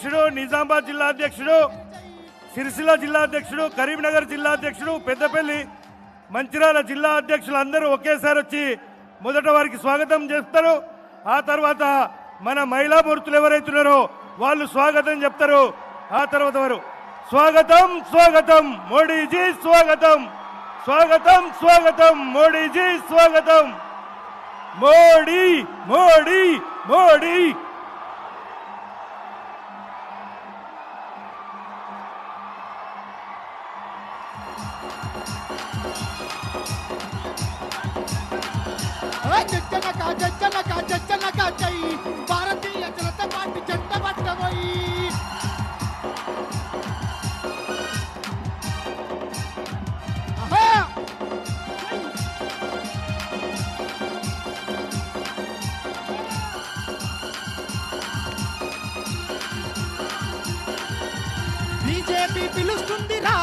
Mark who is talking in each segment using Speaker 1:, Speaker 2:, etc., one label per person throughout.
Speaker 1: అధ్యక్షుడు నిజామాబాద్ జిల్లా అధ్యక్షుడు సిరిసిల్ల జిల్లా అధ్యక్షుడు కరీంనగర్ జిల్లా అధ్యక్షుడు పెద్దపల్లి మంచిర్యాల జిల్లా అధ్యక్షులు అందరూ ఒకేసారి వచ్చి మొదట వారికి స్వాగతం చేస్తారు. ఆ తర్వాత మన మహిళా మూర్తులు ఎవరైతున్నారో వాళ్ళు స్వాగతం చెప్తారు. ఆ తర్వాత వారు స్వాగతం స్వాగతం మోడీజీ స్వాగతం స్వాగతం స్వాగతం మోడీజీ స్వాగతం. మోడీ మోడీ మోడీ
Speaker 2: జజ్జనక జజ్జనక జజ్జనక జై భారతీయ జనతా పార్టీ జెండ పట్టబోయి ఆహా! బీజేపీ పిలుస్తుంది రా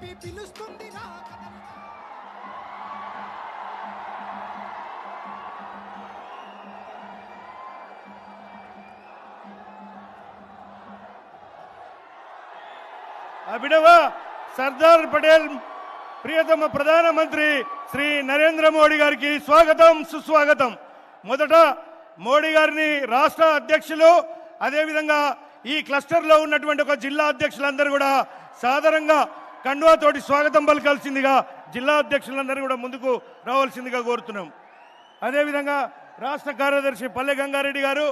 Speaker 2: బీజేపీ పిలుస్తుంది రా
Speaker 1: సర్దార్ పటేల్ ప్రియతమ ప్రధానమంత్రి శ్రీ నరేంద్ర మోడీ గారికి స్వాగతం సుస్వాగతం. మొదట మోడీ గారిని రాష్ట్ర అధ్యక్షులు అదేవిధంగా ఈ క్లస్టర్లో ఉన్నటువంటి ఒక జిల్లా అధ్యక్షులందరూ కూడా సాధారణంగా కండువాతోటి స్వాగతం పలకాల్సిందిగా జిల్లా అధ్యక్షులందరూ కూడా ముందుకు రావాల్సిందిగా కోరుతున్నాం. అదేవిధంగా రాష్ట్ర కార్యదర్శి పల్లె గంగారెడ్డి గారు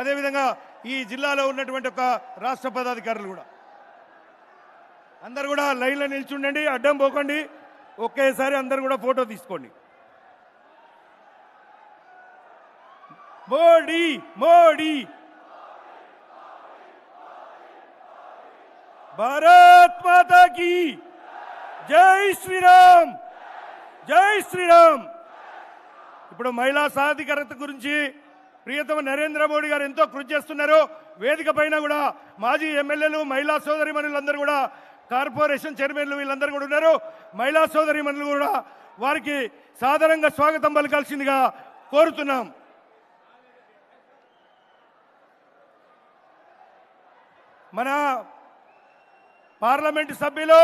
Speaker 1: అదేవిధంగా ఈ జిల్లాలో ఉన్నటువంటి ఒక రాష్ట్ర పదాధికారులు కూడా. అందరు కూడా లైన్లో నిల్చుండండి అడ్డం పోకండి ఒకేసారి అందరు కూడా ఫోటో తీసుకోండి. మోడీ మోడీ భారత్ మాతా కీ జై శ్రీరామ్ జై శ్రీరామ్ ఇప్పుడు మహిళా సాధికారత గురించి ప్రియతమ నరేంద్ర మోడీ గారు ఎంతో కృషి చేస్తున్నారు. వేదిక పైన కూడా మాజీ ఎమ్మెల్యేలు మహిళా సోదరి మనులందరూ కూడా కార్పొరేషన్ చైర్మన్లు వీళ్ళందరూ కూడా ఉన్నారు. మహిళా సోదరి మనులు కూడా వారికి సాధారణంగా స్వాగతం పలకాల్సిందిగా కోరుతున్నాం. మన పార్లమెంటు సభ్యులు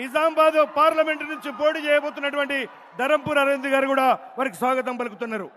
Speaker 1: నిజామాబాద్ పార్లమెంటు నుంచి పోటీ చేయబోతున్నటువంటి ధరంపూర్ అరవింద్ గారు కూడా వారికి స్వాగతం పలుకుతున్నారు.